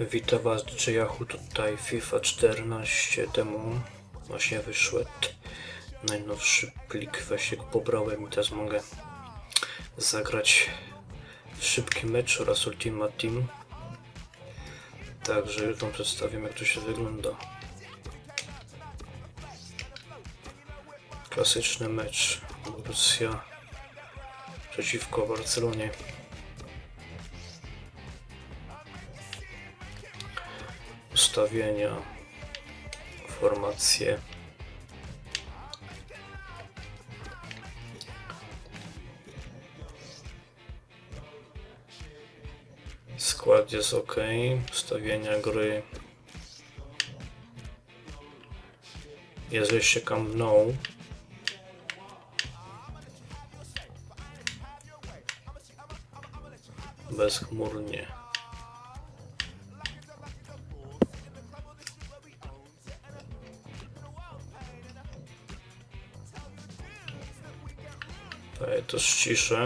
Witam Was DJ Yahoo tutaj FIFA 14 temu właśnie wyszedł. Najnowszy plik, właśnie go pobrałem i teraz mogę zagrać w szybki mecz oraz Ultimate Team. Także już Wam przedstawię jak to się wygląda. Klasyczny mecz Borussia przeciwko Barcelonie ustawienia, formacje. Skład jest ok, ustawienia gry. Jest jeszcze Camp Nou. Bezchmurnie. To ściszę.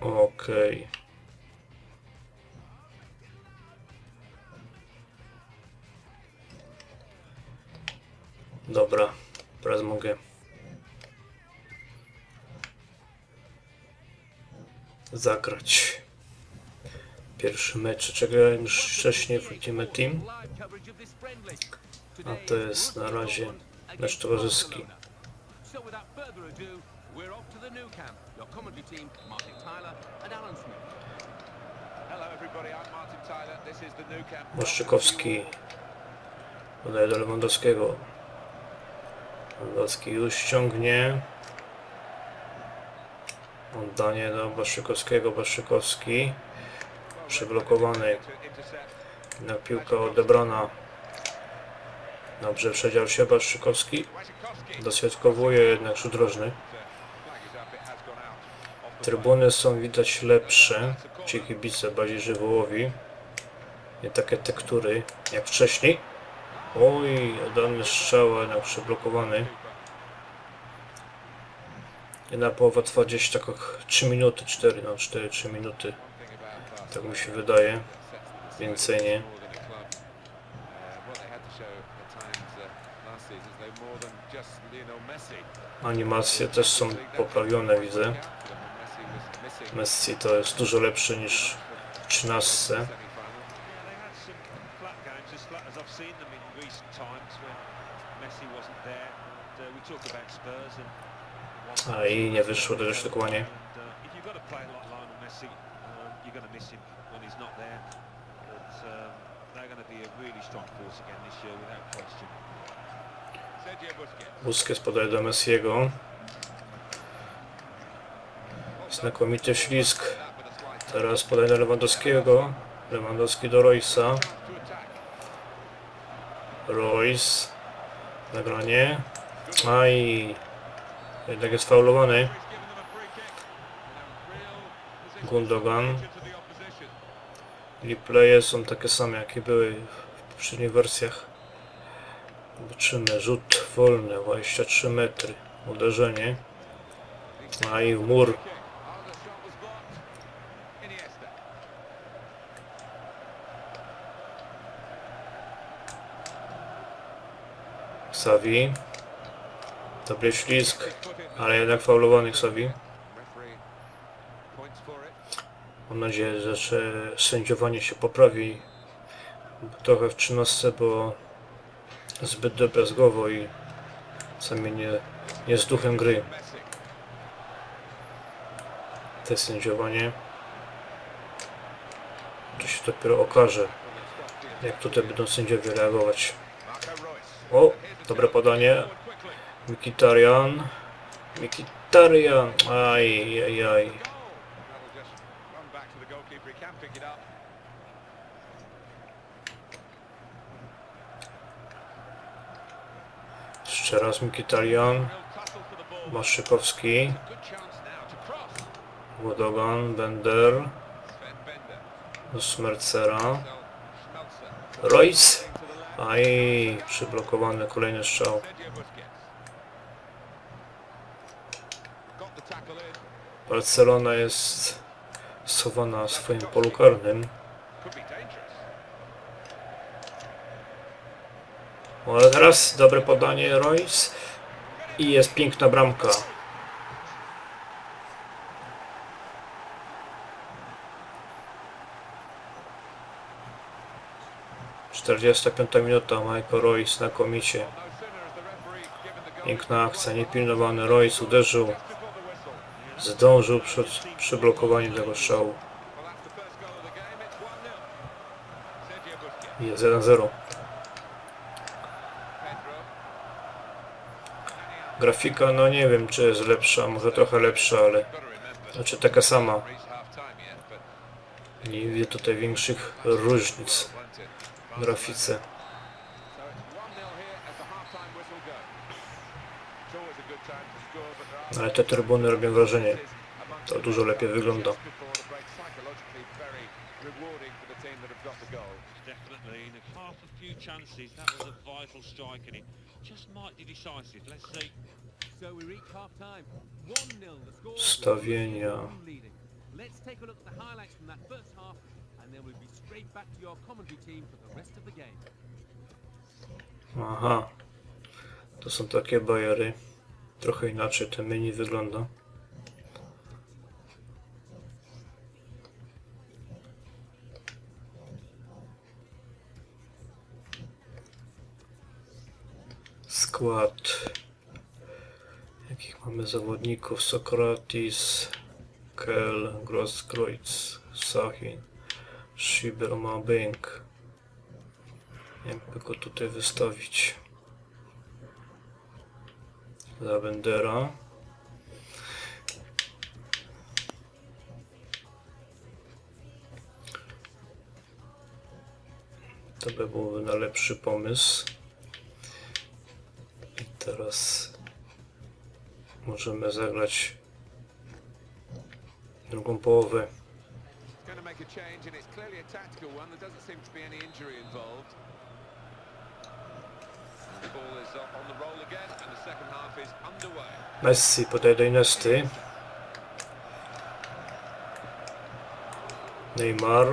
Okej. Dobra, zagrać pierwszy mecz, czego już wcześniej w Ultimate Team, a to jest na razie mecz towarzyski. Błaszczykowski podaje do Lewandowskiego. Lewandowski już ściągnie. Oddanie do Błaszczykowskiego. Błaszczykowski przyblokowany. Jednak piłka odebrana. Dobrze przedział się. Wojciechowski. Dośrodkowuje jednak rzut rożny. Trybuny są widać lepsze. Ci kibice bardziej żywiołowi. Nie takie tektury jak wcześniej. Oj, oddany strzał, jednak przyblokowany. Jedna połowa trwa gdzieś tak jak 3 minuty, 4, no 4-3 minuty. Tak mi się wydaje. Więcej nie. Animacje też są poprawione, widzę. Messi to jest dużo lepszy niż w 13. semi-final. Yeah, they had some flat games, as flat as I've seen them in recent times when Messi wasn't there. And, uh, we talk about Spurs and A i nie wyszło to question. Sergio Busquets. Podaje do Messiego. Znakomity ślisk. Teraz podaje do Lewandowskiego. Lewandowski do attack. Royce. Nagranie. Aj. Jednak jest faulowany. Gundogan. Replaye są takie same jakie były w poprzednich wersjach. Zobaczymy. Rzut wolny. 23 metry. Uderzenie. A i w mur. Xavi. Dobry ślizg. Ale jednak faulowany it. Mam nadzieję, że sędziowanie się poprawi. Trochę w 13 było zbyt drobiazgowo i sami nie, nie z duchem gry. Te sędziowanie to się dopiero okaże, jak tutaj będą sędziowie reagować. O, dobre podanie. Mikitarian. Mikitarian. Aj, aj, aj. Jeszcze raz Mikitarian. Maszykowski. Wodogan, Bender. Do. Schmelzer. Royce. Aj, przyblokowany kolejny strzał. Barcelona jest schowana w swoim polu karnym. Dangerous. Ale teraz dobre podanie Royce. I jest piękna bramka. Czterdziesta piąta minuta, Michael Royce znakomicie. No. Piękna akcja, niepilnowany Royce uderzył. Zdążył przed przyblokowaniu tego strzału. Well, that's the first goal of the game. It's 1-0. Sergio Busquets. I Jest 1-0. Pedro. Grafika, no nie wiem czy jest lepsza, może trochę lepsza, ale znaczy taka sama. Nie widzę tutaj większych różnic w grafice. See. So we reach half time. 1-0 the score. Stawienia. Leading. Let's take a look at the highlights from that first half and then we'll be straight back to rest of the game. Aha. To są takie bajery. Trochę inaczej ten menu wygląda. Skład. Jakich mamy zawodników? Sokratis, Kel, Grosskreutz, Sahin, Schieber, Mabink. Jakby go tutaj wystawić. Lavendera. To by byłby najlepszy pomysł. I teraz możemy zagrać drugą połowę. Messi podaje do Inesty. Neymar.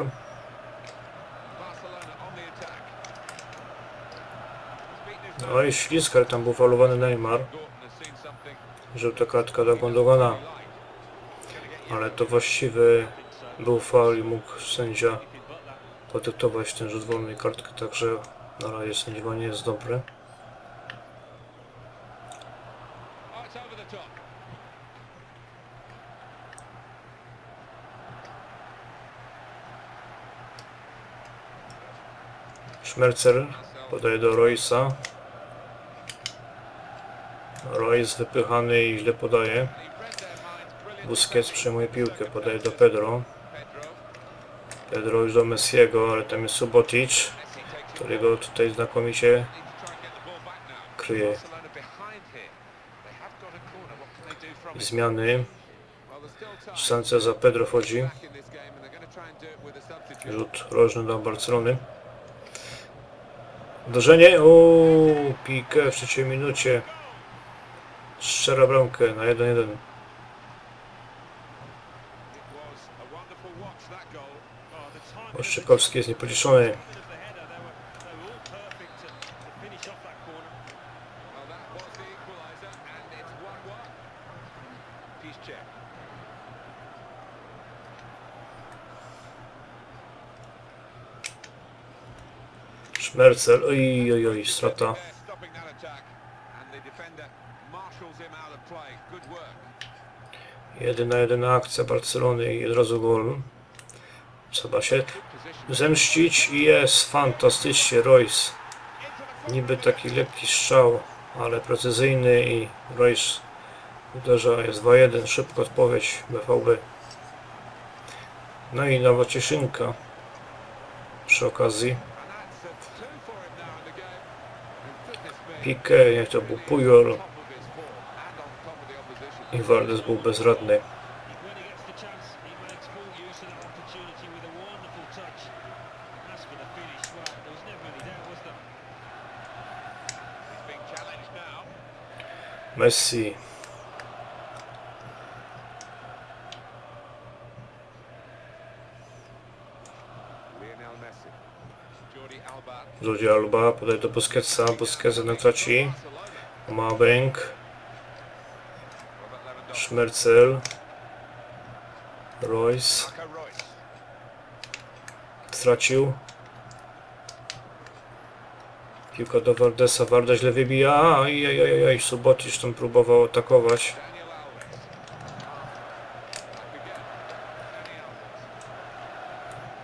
Oj, ślisk, ale tam był falowany Neymar. Żółta kartka do Gondogana. Ale to właściwy był faul i mógł sędzia podyktować ten rzut wolnej kartki, także na razie sędziowanie jest dobre. Schmerzer podaje do Roysa. Royce wypychany i źle podaje. Busquets przejmuje piłkę, podaje do Pedro. Pedro. Już do Messiego, ale tam jest Subotic, którego tutaj znakomicie kryje. Do? Zmiany. Sanchez za Pedro wchodzi. Back in this game, Uderzenie. Uuu, Pique w trzeciej minucie. Strzela bramkę na 1-1. It was a of play. Good work. 1 na 1 akcja Barcelony i od razu gol. Trzeba się zemścić i jest fantastycznie Royce. Niby taki lekki strzał, ale precyzyjny i Royce uderza, jest 2-1, szybka odpowiedź BVB. No i nowa cieszynka przy okazji. Top of the opposition. i Valdes był bezradny. When Jordi Alba podaje do Busquetsa. Busquets jednak traci. Ma Lewandowski. Schmerzel. Royce. Stracił. Piłka do Valdesa. Warda źle wybija. Aj, aj, aj, aj. Subotisz tam próbował atakować.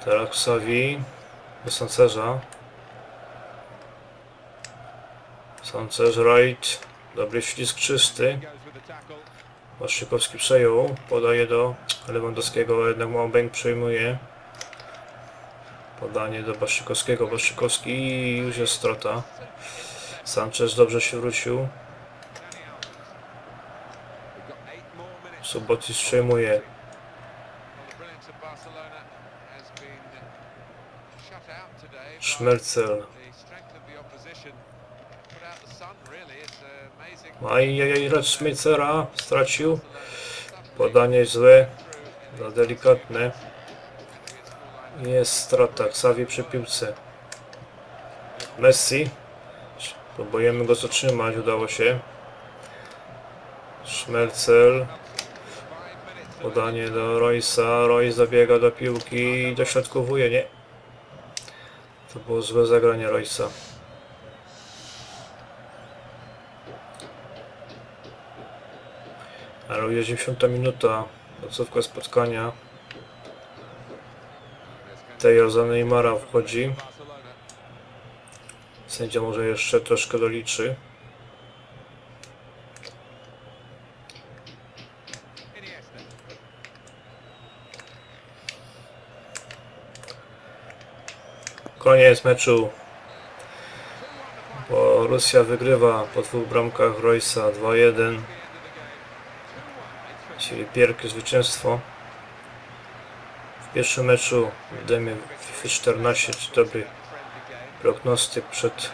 Teraz Xavi. Do Sancerza. Sancerz, right. Dobry ślisk czysty. Waszczykowski przejął. Podaje do Lewandowskiego. Jednak Małbęk przejmuje. Podanie do Baszczykowskiego. Baszczykowski i już jest strata. Sanchez dobrze się wrócił. Subotis przejmuje. Well, Ajajaj, lecz Schmeicera stracił. Podanie źle. Za delikatne. Jest strata. Xavi przy piłce. Messi. Próbujemy go zatrzymać. Udało się. Schmerzel. Podanie do Roysa. Royce zabiega do piłki i dośrodkowuje. Nie. To było złe zagranie Roysa. Ale jest 90 minuta. Końcówka spotkania. Teja za Neymara wchodzi. Sędzia może jeszcze troszkę doliczy. Koniec meczu. Bo Rosja wygrywa po dwóch bramkach Roysa 2-1. Czyli wielkie zwycięstwo. W pierwszym meczu dajmy FIFA 14 czy dobry prognostyk przed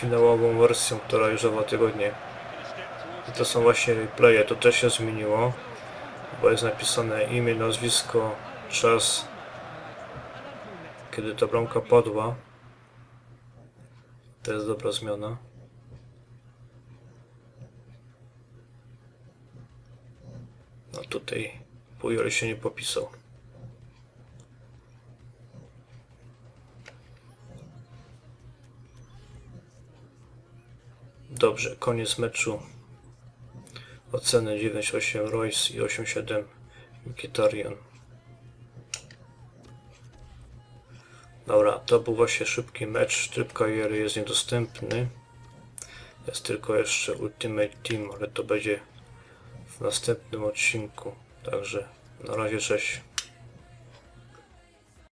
finałową wersją, która już dwa tygodnie. I to są właśnie replaye, to też się zmieniło, bo jest napisane imię, nazwisko, czas, kiedy ta bramka padła. To jest dobra zmiana. No tutaj Pujol się nie popisał. Dobrze, koniec meczu. Oceny 9-8 Royce i 8-7 Mkhitaryan. Dobra, to był właśnie szybki mecz. Tryb kariery jest niedostępny. Jest tylko jeszcze Ultimate Team, ale to będzie w następnym odcinku. Także na razie cześć.